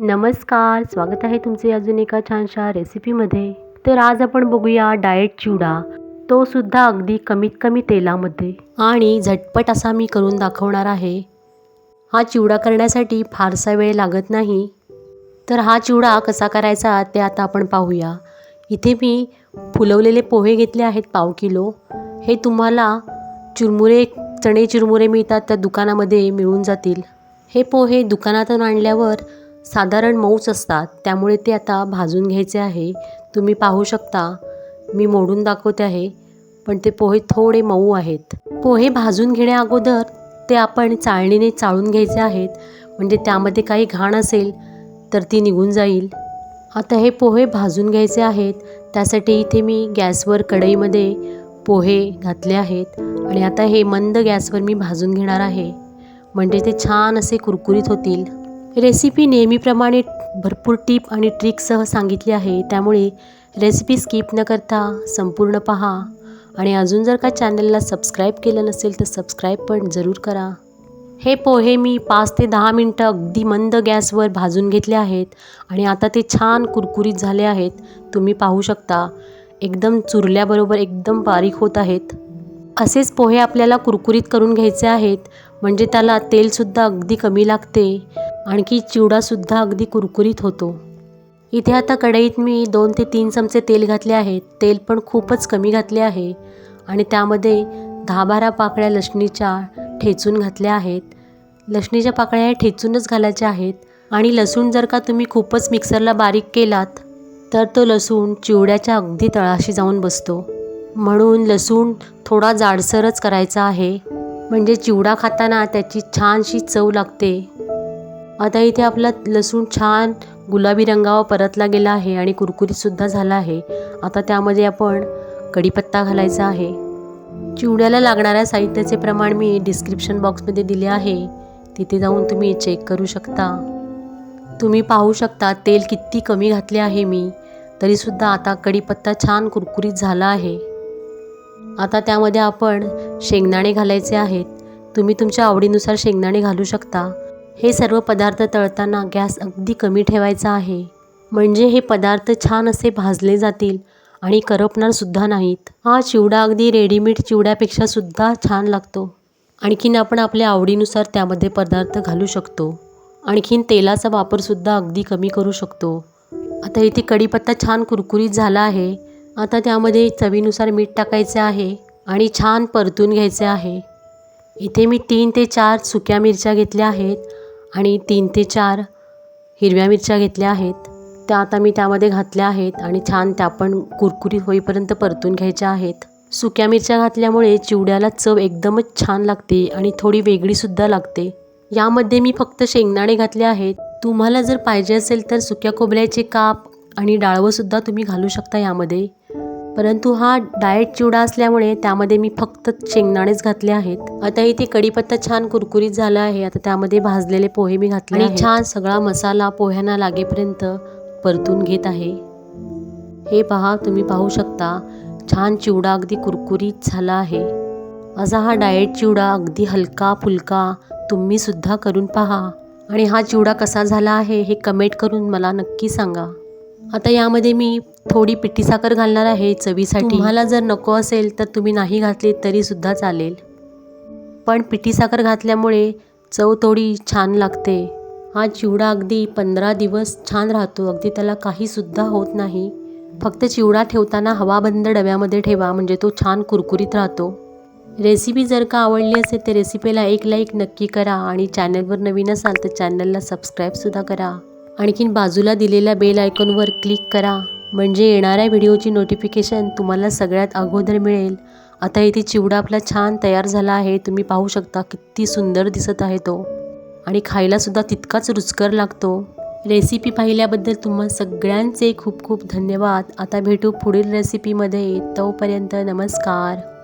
नमस्कार स्वागत आहे तुमचे अजून एका छानशा रेसिपीमध्ये. तर आज आपण बघूया डाएट चिवडा. तो सुद्धा अगदी कमीत कमी तेलामध्ये. आणि झटपट असा मी करून दाखवणार आहे. हा चिवडा करण्यासाठी फारसा वेळ लागत नाही. तर हा चिवडा कसा करायचा ते आता आपण पाहूया. इथे मी फुलवलेले पोहे घेतले आहेत पाव किलो. हे तुम्हाला चुरमुरे चणे चुरमुरे मिळतात त्या दुकानामध्ये मिळून जातील. हे पोहे दुकानातून आणल्यावर साधारण मऊच असतात. त्यामुळे ते आता भाजून घ्यायचे आहे. तुम्ही पाहू शकता. मी मोडून दाखवते आहे. पण ते पोहे थोडे मऊ आहेत. पोहे भाजून घेण्या अगोदर ते आपण चाळणीने चाळून घ्यायचे आहेत. म्हणजे त्यामध्ये काही घाण असेल तर ती निघून जाईल. आता हे पोहे भाजून घ्यायचे आहेत. त्यासाठी इथे मी गॅसवर कढईमध्ये पोहे घातले आहेत. आणि आता हे मंद गॅसवर मी भाजून घेणार आहे. म्हणजे ते छान असे कुरकुरीत होतील. रेसिपी नेहमीप्रमाणे भरपूर टीप आणि ट्रिकसह सांगितली आहे. त्यामुळे रेसिपी स्किप न करता संपूर्ण पहा. आणि अजून जर का चॅनलला सबस्क्राईब केलं नसेल तर सबस्क्राईब पण जरूर करा. हे पोहे मी पाच ते दहा मिनटं अगदी मंद गॅसवर भाजून घेतले आहेत आणि आता ते छान कुरकुरीत झाले आहेत. तुम्ही पाहू शकता एकदम चुरल्याबरोबर एकदम बारीक होत आहेत. असेच पोहे आपल्याला कुरकुरीत करून घ्यायचे आहेत. म्हणजे त्याला तेलसुद्धा अगदी कमी लागते. आणखी चिवडासुद्धा अगदी कुरकुरीत होतो. इथे आता कढईत मी दोन ते तीन चमचे तेल घातले आहेत. तेल पण खूपच कमी घातले आहे. आणि त्यामध्ये दहा बारा पाकळ्या लसणीच्या ठेचून घातल्या आहेत. लसणीच्या पाकळ्या ह्या ठेचूनच घालायच्या आहेत. आणि लसूण जर का तुम्ही खूपच मिक्सरला बारीक केलात तर तो लसूण चिवड्याच्या अगदी तळाशी जाऊन बसतो. म्हणून लसूण थोडा जाडसरच करायचा आहे. म्हणजे चिवडा खाताना त्याची छानशी चव लागते. आता इथे आपला लसूण छान गुलाबी रंगावर परतला गेला आहे आणि कुरकुरीतसुद्धा झाला आहे. आता त्यामध्ये आपण कढीपत्ता घालायचा आहे. चिवड्याला लागणाऱ्या साहित्याचे प्रमाण मी डिस्क्रिप्शन बॉक्समध्ये दिले आहे. तिथे जाऊन तुम्ही चेक करू शकता. तुम्ही पाहू शकता तेल किती कमी घातले आहे मी. तरीसुद्धा आता कढीपत्ता छान कुरकुरीत झाला आहे. आता त्यामध्ये आपण शेंगदाणे घालायचे आहेत. तुम्ही तुमच्या आवडीनुसार शेंगदाणे घालू शकता. हे सर्व पदार्थ तळताना गॅस अगदी कमी ठेवायचा आहे. म्हणजे हे पदार्थ छान असे भाजले जातील आणि करपणारसुद्धा नाहीत. हा चिवडा अगदी रेडीमेड चिवड्यापेक्षा सुद्धा छान लागतो. आणखीन आपण आपल्या आवडीनुसार त्यामध्ये पदार्थ घालू शकतो. आणखीन तेलाचा वापरसुद्धा अगदी कमी करू शकतो. आता इथे कढीपत्ता छान कुरकुरीत झाला आहे. आता त्यामध्ये चवीनुसार मीठ टाकायचे आहे आणि छान परतून घ्यायचे आहे. इथे मी तीन ते चार सुक्या मिरच्या घेतल्या आहेत आणि तीन ते चार हिरव्या मिरच्या घेतल्या आहेत. त्या आता मी त्यामध्ये घातल्या आहेत आणि छान त्या पण कुरकुरीत होईपर्यंत परतून घ्यायच्या आहेत. सुक्या मिरच्या घातल्यामुळे चिवड्याला चव एकदमच छान लागते आणि थोडी वेगळीसुद्धा लागते. यामध्ये मी फक्त शेंगदाणे घातले आहेत. तुम्हाला जर पाहिजे असेल तर सुक्या खोबऱ्याचे काप आणि डाळवंसुद्धा तुम्ही घालू शकता यामध्ये. परंतु हा डाएट चिवडा असल्यामुळे त्यामध्ये मी फक्त शेंगदाणेच घातले आहेत. आता इथे कढीपत्ता छान कुरकुरीत झाला आहे. आता त्यामध्ये भाजलेले पोहे मी घातले आणि छान सगळा मसाला पोह्यांना लागेपर्यंत परतून घेत आहे. हे पहा तुम्ही पाहू शकता छान चिवडा अगदी कुरकुरीत झाला आहे. असा हा डाएट चिवडा अगदी हलका फुलका तुम्ही सुद्धा करून पहा. आणि हा चिवडा कसा झाला आहे हे कमेंट करून मला नक्की सांगा. आता यामध्ये मी थोडी पिठी साखर घालणार आहे चवीसाठी. तुम्हाला जर नको असेल तर तुम्ही नाही घातली तरीसुद्धा चालेल. पण पिठी साखर घातल्यामुळे चव थोडी छान लागते. हा चिवडा अगदी पंधरा दिवस छान राहतो. अगदी त्याला काहीसुद्धा होत नाही. फक्त चिवडा ठेवताना हवाबंद डब्यामध्ये ठेवा म्हणजे तो छान कुरकुरीत राहतो. रेसिपी जर का आवडली असेल तर रेसिपीला एक लाईक नक्की करा आणि चॅनलवर नवीन असाल तर चॅनलला सबस्क्राईबसुद्धा करा. आणखीन बाजूला दिलेल्या बेल आयकॉनवर क्लिक करा. म्हणजे येणाऱ्या व्हिडिओची नोटिफिकेशन तुम्हाला सगळ्यात अगोदर मिळेल. आता इथे चिवडा आपला छान तयार झाला आहे. तुम्ही पाहू शकता किती सुंदर दिसत आहे तो. आणि खायलासुद्धा तितकाच रुचकर लागतो. रेसिपी पाहिल्याबद्दल तुम्हा सगळ्यांचे खूप खूप धन्यवाद. आता भेटू पुढील रेसिपीमध्ये तोपर्यंत नमस्कार.